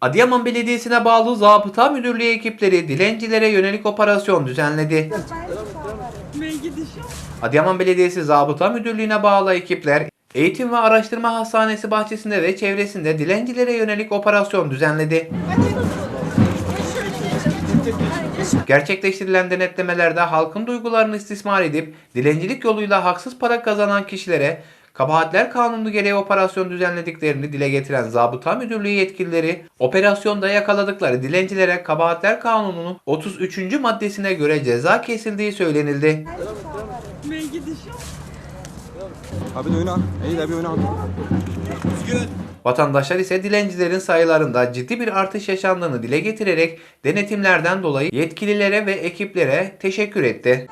Adıyaman Belediyesi'ne bağlı Zabıta Müdürlüğü ekipleri dilencilere yönelik operasyon düzenledi. Adıyaman Belediyesi Zabıta Müdürlüğü'ne bağlı ekipler Eğitim ve Araştırma Hastanesi bahçesinde ve çevresinde dilencilere yönelik operasyon düzenledi. Gerçekleştirilen denetlemelerde halkın duygularını istismar edip dilencilik yoluyla haksız para kazanan kişilere Kabahatler Kanunu gereği operasyon düzenlediklerini dile getiren Zabıta Müdürlüğü yetkilileri operasyonda yakaladıkları dilencilere Kabahatler Kanunu'nun 33. maddesine göre ceza kesildiği söylenildi. Abi oyna. İyi de bir oyna. Vatandaşlar ise dilencilerin sayılarında ciddi bir artış yaşandığını dile getirerek denetimlerden dolayı yetkililere ve ekiplere teşekkür etti.